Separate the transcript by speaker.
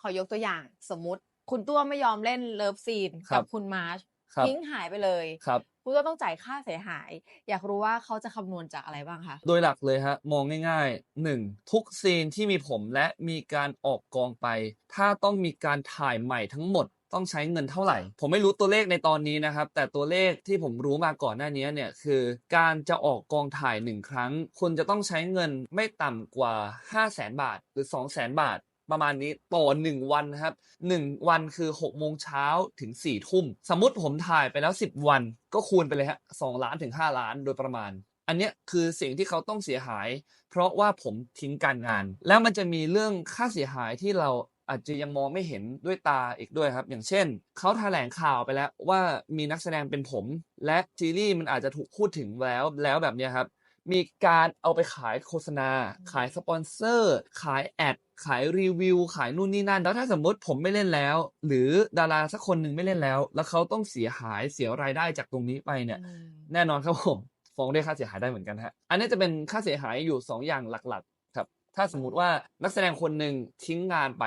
Speaker 1: ขอยกตัวอย่างสมมุติคุณตัวไม่ยอมเล่นเลิฟซีน
Speaker 2: ครั
Speaker 1: กับคุณมาร์ช
Speaker 2: ครับ
Speaker 1: ทิ้งหายไปเลย
Speaker 2: ครับ
Speaker 1: คุณตัวต้องจ่ายค่าเสียหาย อยากรู้ว่าเขาจะคำนวณจากอะไรบ้างคะ
Speaker 2: โดยหลักเลยฮะ มองง่ายๆหนึ่งทุกซีนที่มีผมและมีการออกกองไป ถ้าต้องมีการถ่ายใหม่ทั้งหมดต้องใช้เงินเท่าไหร่ ผมไม่รู้ตัวเลขในตอนนี้นะครับ แต่ตัวเลขที่ผมรู้มาก่อนหน้านี้เนี่ยคือการจะออกกองถ่ายหนึ่งครั้ง คุณจะต้องใช้เงินไม่ต่ำกว่า 5 0 0แสนบาทหรือ 2 0 0แสนบาท ประมาณนี้ต่อ1วันนะครับ1วันคือ6โมงเช้าถึง4ทุ่ม สมมติผมถ่ายไปแล้ว10วัน ก็คูณไปเลยฮะ2ล้านถึง5ล้านโดยประมาณ อันเนี้ยคือสิ่งที่เขาต้องเสียหาย เพราะว่าผมทิ้งการงาน แล้วมันจะมีเรื่องค่าเสียหายที่เราอาจจะยังมองไม่เห็นด้วยตาอีกด้วยครับ อย่างเช่น เขาแถลงข่าวไปแล้วว่ามีนักแสดงเป็นผม และซีรีส์มันอาจจะถูกพูดถึงแล้วแล้วแบบนี้ครับ มีการเอาไปขายโฆษณา ขายสปอนเซอร์ ขายแอด ขายรีวิว ขายนู่นนี่นั่น แล้วถ้าสมมติผมไม่เล่นแล้ว หรือดาราสักคนหนึ่งไม่เล่นแล้ว แล้วเขาต้องเสียหายเสียรายได้จากตรงนี้ไปเนี่ย
Speaker 1: อืม
Speaker 2: แน่นอนครับผมฟ้องเรียกค่าเสียหายได้เหมือนกันฮะ อันนี้จะเป็นค่าเสียหายอยู่ 2 อย่างหลักๆ ครับ ถ้าสมมุติว่านักแสดงคนหนึ่งทิ้งงานไป